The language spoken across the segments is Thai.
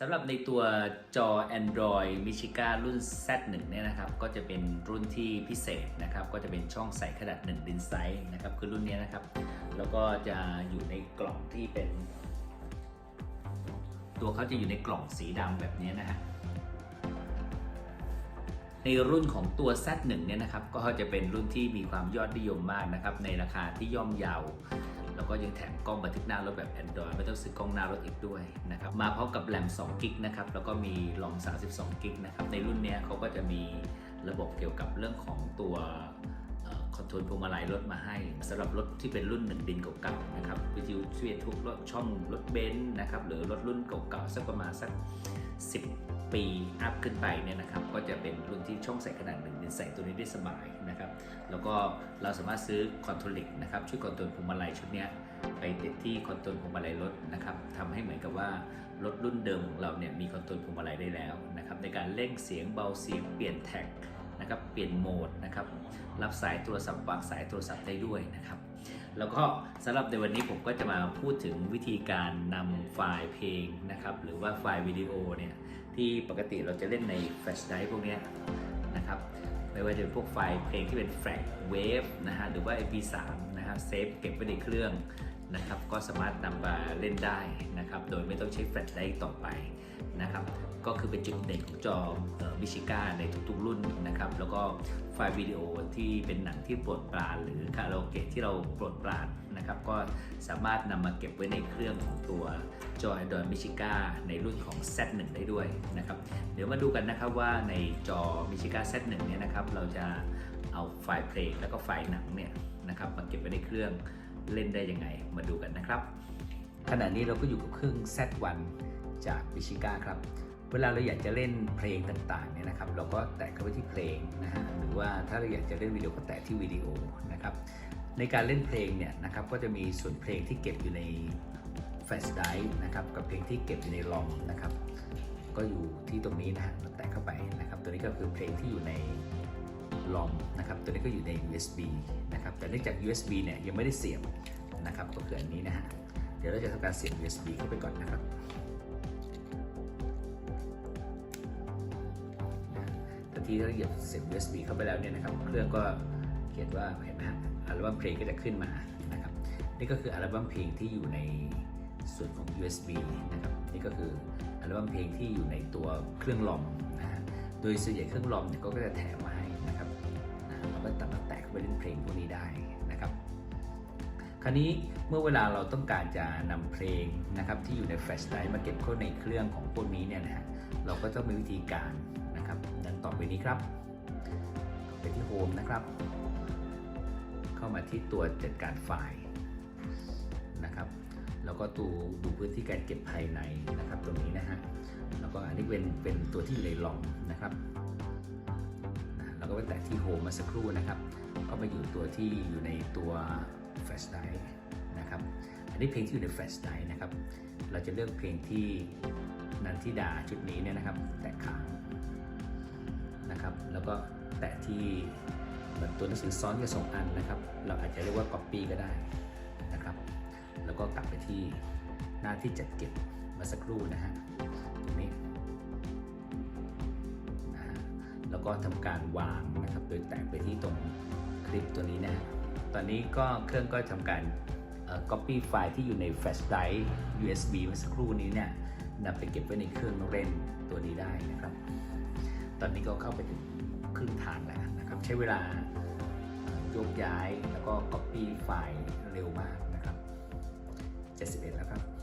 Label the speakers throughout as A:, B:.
A: สำหรับในตัวจอ Android Michiga รุ่น Z1 เนี่ยนะครับ ก็จะเป็นรุ่นที่พิเศษนะครับ ก็จะเป็นช่องใส่ขนาด1ดินไซส์นะครับ คือรุ่นนี้นะครับ แล้วก็จะอยู่ในกล่องที่เป็น ตัวเขาจะอยู่ในกล่องสีดำแบบนี้นะฮะในรุ่นของตัว Z1 เนี่ยนะครับ ก็จะเป็นรุ่นที่มีความยอดนิยมมากนะครับ ในราคาที่ย่อมเยา แล้วก็ยังแถมกล้องบันทึกหน้ารถแบบ Android ไม่ต้องซื้อกล้องหน้ารถอีกด้วยนะครับมาพร้อมกับแรม2กิกนะครับแล้วก็มีรอม32กิกนะครับในรุ่นนี้เขาก็จะมีระบบเกี่ยวกับเรื่องของตัวคอนโทรลพวงมาลัยรถมาให้สำหรับรถที่เป็นรุ่นหนึ่งดินเก่าๆนะครับวิทยุช่วยทุกรถช่องรถเบนซ์นะครับหรือรถรุ่นเก่าๆสักประมาณสัก 10 ปีอัพขึ้นไปเนี่ยนะครับก็จะเป็นรุ่นที่ช่องใส่ขนาดหนึ่งใส่ตัวนี้ได้สบายนะครับแล้วก็เราสามารถซื้อคอนโทรลิกนะครับช่วยคอนโทรลพวงมาลัยชุดนี้ไปติดที่คอนโทรลพวงมาลัยรถนะครับทำให้เหมือนกับว่ารถรุ่นเดิมของเราเนี่ยมีคอนโทรลพวงมาลัยได้แล้วนะครับในการเร่งเสียงเบาเสียงเปลี่ยนแท็กนะครับเปลี่ยนโหมดนะครับรับสายโทรศัพท์วางสายโทรศัพท์ได้ด้วยนะครับแล้วก็สำหรับในวันนี้ผมก็จะมาพูดถึงวิธีการนำไฟล์เพลงนะครับหรือว่าไฟล์วิดีโอเนี่ย ที่ปกติเราจะเล่นในแฟลชไดร์พวกนี้นะครับไม่ว่าจะเป็นพวกไฟล์เพลงที่เป็นแฟลชเวฟนะฮะหรือว่า MP3 นะฮะเซฟเก็บไว้ในเครื่อง นะครับก็สามารถนำมาเล่นได้นะครับโดยไม่ต้องใช้แฟลชไดรฟ์ต่อไปนะครับก็คือเป็นจุดเด่นของจอมิชิก้าในทุกๆรุ่นนะครับแล้วก็ไฟล์วิดีโอที่เป็นหนังที่โปรดปรานหรือคาราโอเกะที่เราโปรดปรานนะครับก็สามารถนำมาเก็บไว้ในเครื่องของตัวจอ Android Michiga ในรุ่นของ Z1 ได้ด้วยนะครับเดี๋ยวมาดูกันนะครับว่าในจอ Michiga Z1 เนี่ยนะครับเราจะเอาไฟล์เพลงแล้วก็ไฟล์หนังเนี่ยนะครับมาเก็บไว้ในเครื่อง เล่นได้ยังไง มาดูกันนะครับ ขณะนี้เราก็อยู่กับเครื่อง Z1 จาก Michiga ครับ เวลาเราอยากจะเล่นเพลงต่างๆเนี่ยนะครับ เราก็แตะเข้าไปที่เพลงนะฮะหรือว่าถ้าเราอยากจะเล่นวิดีโอก็แตะที่วิดีโอนะครับ ในการเล่นเพลงเนี่ยนะครับก็จะมีส่วนเพลงที่เก็บอยู่ในแฟลชไดรฟ์นะครับกับเพลงที่เก็บอยู่ในลอมนะครับก็อยู่ที่ตรงนี้นะฮะเราแตะเข้าไปนะครับ ตัวนี้ก็คือเพลงที่อยู่ใน ลอมนะครับตัวนี้ก็อยู่ใน USB นะครับแต่เนื่องจาก USB เนี่ยยังไม่ได้เสียบนะครับก็คืออันนี้นะฮะเดี๋ยวเราจะทำการเสียบ USB เข้าไปก่อนนะครับทันทีที่เราเหยียบเสียบ USB เข้าไปแล้วเนี่ยนะครับเครื่องก็เขียนว่าเห็นไหมฮะอัลบั้มเพลงก็จะขึ้นมานะครับนี่ก็คืออัลบั้มเพลงที่อยู่ในส่วนของ USB นะครับนี่ก็คืออัลบั้มเพลงที่อยู่ในตัวเครื่องลอมนะฮะโดยส่วนใหญ่เครื่องลอมเนี่ยก็จะแถมมาให้นะครับ นะเราก็ตัดแตะเข้าไปเล่นเพลงพวกนี้ได้นะครับ คราวนี้เมื่อเวลาเราต้องการจะนำเพลงนะครับที่อยู่ในแฟลชไดรฟ์มาเก็บเข้าในเครื่องของพวกนี้เนี่ยนะฮะเราก็ต้องมีวิธีการนะครับดังต่อไปนี้ครับ ไปที่โฮมนะครับ เข้ามาที่ตัวจัดการไฟล์นะครับแล้วก็ดูดูพื้นที่การเก็บภายในนะครับ ตรงนี้นะฮะแล้วก็อันนี้เป็นเป็นตัวที่อยู่ในลอมนะครับ ก็ไปแตะที่โฮมมาสักครู่นะครับ ก็มาอยู่ตัวที่อยู่ในตัวแฟลชไดรฟ์นะครับ อันนี้เพลงที่อยู่ในแฟลชไดรฟ์นะครับ เราจะเลือกเพลงที่นันทิดาชุดนี้เนี่ยนะครับ แตะค้างนะครับ แล้วก็แตะที่เหมือนตัวหนังสือซ้อนกันสองอันนะครับ เราอาจจะเรียกว่า copy ก็ได้นะครับ แล้วก็กลับไปที่หน้าที่จัดเก็บมาสักครู่นะฮะ ก็ทำการวางนะครับ โดยแตะไปที่ตรงคลิปตัวนี้นะตอนนี้ก็เครื่องก็ทำการเอ่อ copy ไฟล์ที่อยู่ใน flash drive USB เมื่อสักครู่นี้เนี่ยนำไปเก็บไว้ในเครื่องเล่นตัวนี้ได้นะครับ ตอนนี้ก็เข้าไปถึงครึ่งทางแล้วนะครับ ใช้เวลาโยกย้ายแล้วก็ copy ไฟล์เร็วมากนะครับ 71 แล้วครับ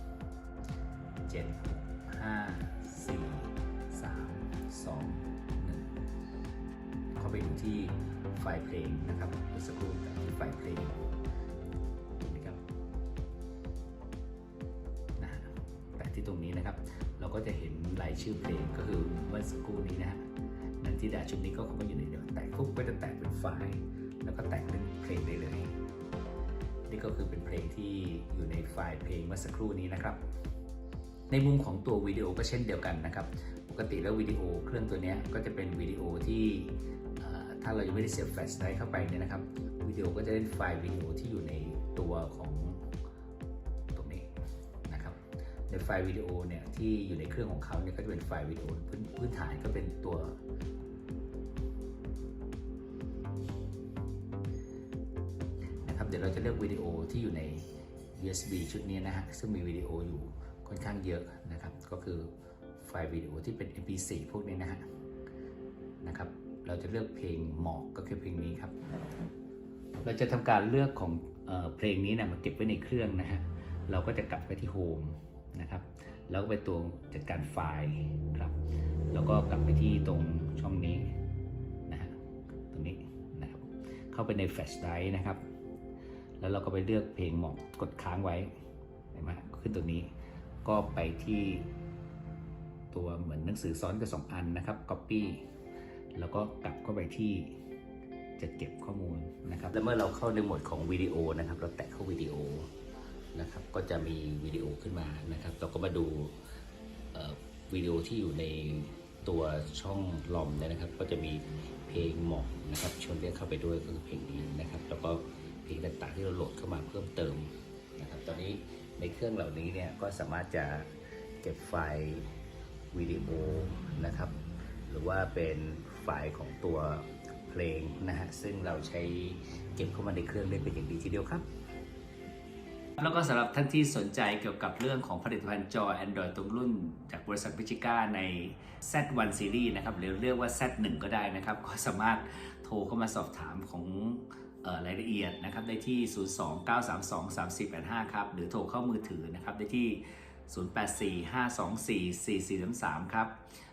A: ไฟล์เพลงนะครับเมื่อสักครู่กับที่ไฟล์เพลงนี้ครับนะแตะที่ตรงนี้นะครับ เราก็จะเห็นรายชื่อเพลงก็คือเมื่อสักครู่นี้นะฮะนันทิดาชุดนี้ก็เข้ามาอยู่ในเดียวแตะปุ๊บก็จะแตะเป็นไฟล์แล้วก็แตะเป็นเพลงได้เลย นี่ก็คือเป็นเพลงที่อยู่ในไฟล์เพลงเมื่อสักครู่นี้นะครับ ในมุมของตัววิดีโอก็เช่นเดียวกันนะครับ ปกติแล้ววิดีโอเครื่องตัวนี้ก็จะเป็นวิดีโอที่ ถ้าเรายังไม่ได้เสียบแฟลชไดรฟ์เข้าไปเนี่ยนะครับวิดีโอก็จะเล่นไฟล์วิดีโอที่อยู่ในตัวของตรงนี้นะครับในไฟล์วิดีโอเนี่ยที่อยู่ในเครื่องของเขาเนี่ยก็จะเป็นไฟล์วิดีโอพื้นพื้นฐานก็เป็นตัวนะครับเดี๋ยวเราจะเลือกวิดีโอที่อยู่ใน USB ชุดนี้นะฮะซึ่งมีวิดีโออยู่ค่อนข้างเยอะนะครับ ก็คือไฟล์วิดีโอที่เป็น MP4 พวกนี้นะฮะนะครับ เราจะเลือกเพลงหมอกก็คือเพลงนี้ครับ เราจะทำการเลือกของเออเพลงนี้นะมาเก็บไว้ในเครื่องนะฮะเราก็จะกลับไปที่โฮมนะครับแล้วก็ไปตัวจัดการไฟล์ครับแล้วก็กลับไปที่ตรงช่องนี้นะฮะตรงนี้นะครับเข้าไปในแฟลชไดร์นะครับ แล้วเราก็ไปเลือกเพลงหมอกกดค้างไว้เห็นไหมขึ้นตัวนี้ก็ไปที่ตัวเหมือนหนังสือซ้อนกับสองอันนะครับ Copy แล้วก็กลับเข้าไปที่จะเก็บข้อมูลนะครับ แล้วเมื่อเราเข้าในโหมดของวิดีโอนะครับ เราแตะเข้าวิดีโอนะครับ ก็จะมีวิดีโอขึ้นมานะครับ เราก็มาดูวิดีโอที่อยู่ในตัวช่องลอมเนี่ยนะครับ ก็จะมีเพลงหมอกนะครับชวนเรียกเข้าไปด้วยก็คือเพลงนี้นะครับ แล้วก็เพลงต่างๆที่เราโหลดเข้ามาเพิ่มเติมนะครับ ตอนนี้ในเครื่องเหล่านี้เนี่ยก็สามารถจะเก็บไฟล์วิดีโอนะครับ หรือว่าเป็น ไฟล์ของตัวเพลงนะฮะซึ่งเราใช้เก็บเข้ามาในเครื่องได้เป็นอย่างดีทีเดียวครับแล้วก็สำหรับท่านที่สนใจเกี่ยวกับเรื่องของผลิตภัณฑ์จอ Android ตรงรุ่น จากบริษัทพิจิก้าใน Z1 Series นะครับหรือเรียกว่า Z1 ก็ได้นะครับ ก็สามารถโทรเข้ามาสอบถามของรายละเอียดนะครับได้ที่ 029323085 ครับ หรือโทรเข้ามือถือนะครับได้ที่ 0845244433 ครับ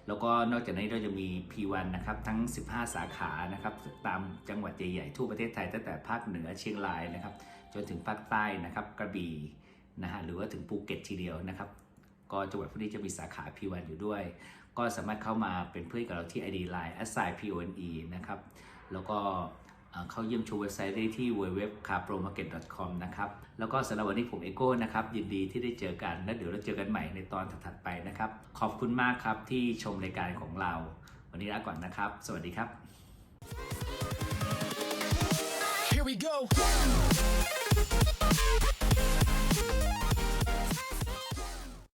A: แล้วก็นอกจากนี้เราจะมี P1 นะครับ ทั้ง 15 สาขานะครับ ตามจังหวัดใหญ่ๆ ทั่วประเทศไทยตั้งแต่ภาคเหนือเชียงรายนะครับ จนถึงภาคใต้นะครับ กระบี่นะฮะหรือว่าถึงภูเก็ตทีเดียวนะครับ ก็จังหวัดพวกนี้จะมีสาขา P1 อยู่ด้วย ก็สามารถเข้ามาเป็นเพื่อนกับเราที่ ID Line assign PONE นะครับ แล้วก็ เข้าเยี่ยมชมเว็บไซต์ได้ที่ www.carpromarket.com นะครับแล้วก็สำหรับวันนี้ผมเอโก้นะครับยินดีที่ได้เจอกัน และเดี๋ยวเราเจอกันใหม่ในตอนถัดไปนะครับ ขอบคุณมากครับที่ชมรายการของเรา วันนี้ลาก่อนนะครับ สวัสดีครับ
B: Here we go.